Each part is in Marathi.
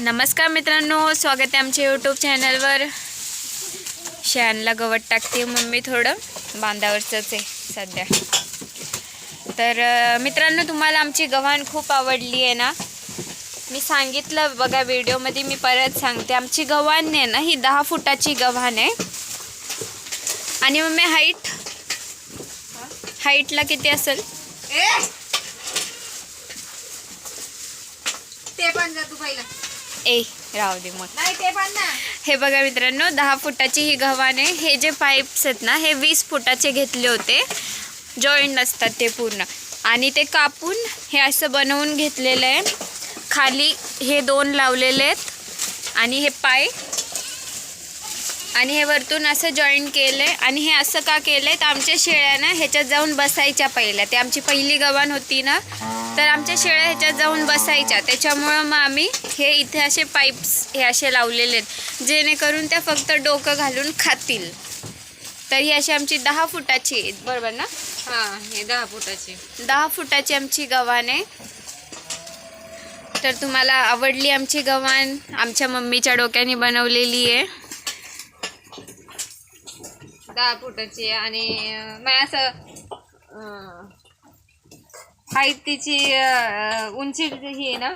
नमस्कार मित्रांनो स्वागत आहे आमच्या यूट्यूब चॅनलवर शॅनला गवत टाकते मम्मी थोडं. बांधावरचंच आहे सध्या. तर मित्रांनो तुम्हाला आमची गव्हाण खूप आवडली आहे ना? मी सांगितलं बघा व्हिडिओमध्ये मी परत सांगते. आमची गव्हाण आहे ना ही दहा फुटाची गव्हाण आहे. आणि मम्मी हाईट हाईटला किती असेल? ते पण जा तू ए राहू दे मग. नाही ते पण ना. हे बघा मित्रांनो दहा फुटाची ही गव्हाण आहे हे जे पाईप्स आहेत ना हे वीस फुटाचे घेतले होते. जॉईंट असतात ते पूर्ण. आणि ते कापून हे असं बनवून घेतलेलं आहे. खाली हे दोन लावलेले आहेत. आणि हे पाय. आणि हे वरतून असं जॉईंट केलं आहे आणि हे असं का केलं आहे तर आमच्या शेळ्या ना ह्याच्यात जाऊन बसायच्या पहिल्या. ते आमची पहिली गव्हाण होती ना तर आमच्या शेळ्या ह्याच्यात जाऊन बसायच्या. त्याच्यामुळं मग आम्ही हे इथे असे पाईप्स हे असे लावलेले आहेत जेणेकरून त्या फक्त डोकं घालून खातील. तर ही अशी आमची दहा फुटाची आहे, बरोबर ना? हा हे दहा फुटाचे. दहा फुटाची आमची गव्हाण आहे. तर तुम्हाला आवडली आमची गव्हाण आमच्या मम्मीच्या डोक्याने बनवलेली आहे. दहा फुटाची आणि मग असं हाईट तिची उंची ही आहे ना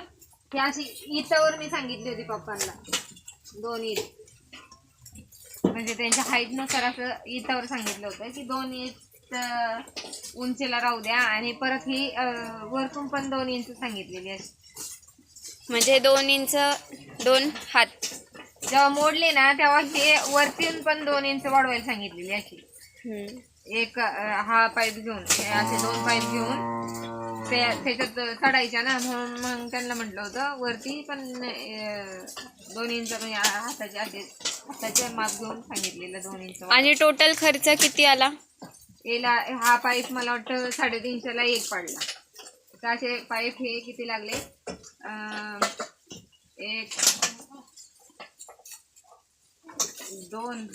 ती अशी इथवर मी सांगितली होती पप्पांना. दोन इंच म्हणजे त्यांच्या हाईटनुसार असं इथवर सांगितलं होतं की दोन इंच उंचीला राहू द्या आणि परत ही वरतून पण दोन इंच सांगितलेली अशी म्हणजे दोन इंच दोन हात. जेव्हा मोडली ना तेव्हा हे वरतून पण दोन इंच वाढवायला सांगितलेली अशी. एक हा पाईप घेऊन हे असे दोन पाईप घेऊन. ते त्याच्यात चढायच्या ना म्हणून मग त्यांना म्हटलं होतं वरती पण दोन इंच म्हणजे हाताचे असे हाताचे माप घेऊन सांगितलेलं दोन इंच. आणि टोटल खर्च किती आला? याला हा पाईप मला वाटतं साडेतीनशेला एक पडला. तर असे पाईप हे किती लागले? एक दोन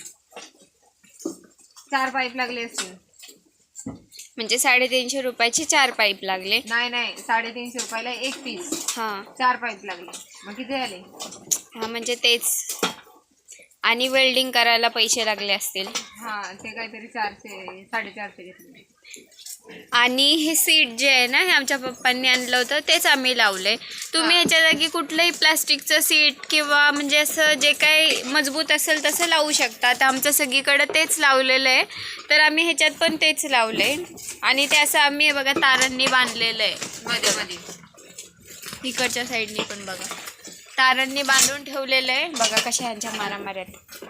चार पाईप लागले असतील. म्हणजे साडेतीनशे रुपयाचे चार पाईप लागले. नाही नाही साडेतीनशे रुपयाला एक पीस हां. चार पाईप लागले. मग किती झाले? हा म्हणजे तेच. आणि वेल्डिंग करायला पैसे लागले असतील. हा ते काहीतरी चारशे साडेचारशे घेतले. आणि हे सीट जे आहे ना हे आमच्या पप्पांनी आणलं होतं तेच आम्ही लावले तुम्ही हा. ह्याच्या जागी कुठलंही प्लास्टिकचं सीट किंवा म्हणजे असं जे काही मजबूत असेल तसं लावू शकता. तर आमचं सगळीकडं तेच लावलेलं आहे. तर आम्ही ह्याच्यात पण तेच लावले आणि ते असं आम्ही बघा तारांनी बांधलेलं आहे. मध्ये मध्ये. इकडच्या साईडनी पण बघा. तारांनी बांधून ठेवलेलं आहे. बघा कशा ह्यांच्या मारामाऱ्यात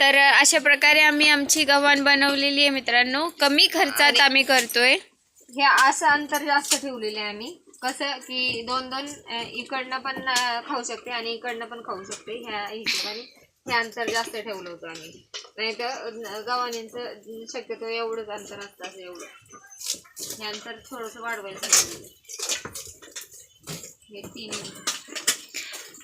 तर अशा प्रकारे आम्ही आमची गव्हाण बनवलेली आहे मित्रांनो. कमी खर्चात आम्ही करतोय. हे असं अंतर जास्त ठेवलेले आहे आम्ही. कसं की दोन दोन इकडनं पण खाऊ शकते आणि इकडनं पण खाऊ शकते. ह्या हिशोबाने हे अंतर जास्त ठेवलं होतं आम्ही. नाही तर गव्हाणींचं शक्यतो एवढंच अंतर असतं असं एवढं. हे अंतर थोडंसं सांगितलेलं. हे तीन.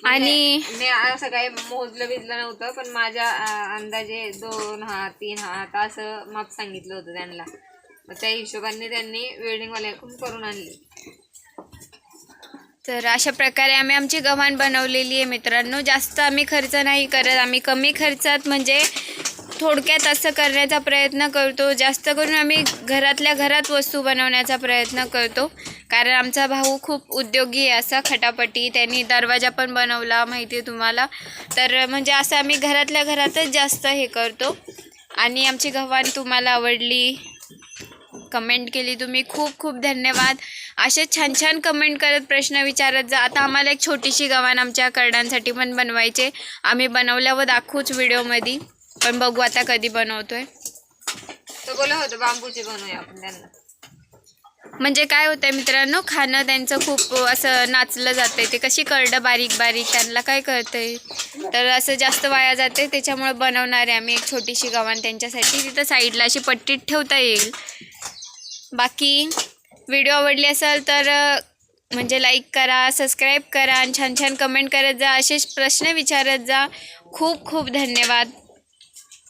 आणि मी असं काही मोजलं बिजलं नव्हतं पण माझ्या अं, अंदाजे दोन हात तीन हात असं माप सांगितलं होतं त्यांना. मग त्या हिशोबाने त्यांनी वेल्डिंगवाल्याकडून करून आणली. तर अशा प्रकारे आम्ही आमची गव्हाण बनवलेली आहे मित्रांनो. जास्त आम्ही खर्च नाही करत. आम्ही कमी खर्चात म्हणजे थोडक्यात असं करण्याचा प्रयत्न करतो. जास्त करून आम्ही घरातल्या घरात वस्तू बनवण्याचा प्रयत्न करतो. कारण आमचा भाऊ खूप उद्योगी आहे असा खटापटी. त्यांनी दरवाजा पण बनवला माहिती आहे तुम्हाला. तर म्हणजे असं आम्ही घरातल्या घरातच जास्त हे करतो. आणि आमची गव्हाण तुम्हाला आवडली कमेंट केली तुम्ही. खूप खूप धन्यवाद. असे छान छान कमेंट करत प्रश्न विचारत जा. आता आम्हाला एक छोटीशी गव्हाण आमच्या करडांसाठी पण बनवायचे. आम्ही बनवल्यावर दाखवूच व्हिडिओमध्ये. पण बघू आता कधी बनवतोय. तर बोला होतं बांबूचे बनवूया आपण त्यांना. म्हणजे काय होतंय मित्रांनो खाणं त्यांचं खूप असं नाचलं जातंय. ते कशी करडं बारीक बारीक त्यांना काय करतंय तर असं जास्त वाया जाते त्याच्यामुळे बनवणार आहे आम्ही एक छोटीशी गव्हाण त्यांच्यासाठी. तिथं साईडला अशी पट्टीत ठेवता येईल. बाकी व्हिडिओ आवडली असेल तर म्हणजे लाईक करा सबस्क्राईब करा आणि छान छान कमेंट करत जा. असेच प्रश्न विचारत जा. खूप खूप धन्यवाद.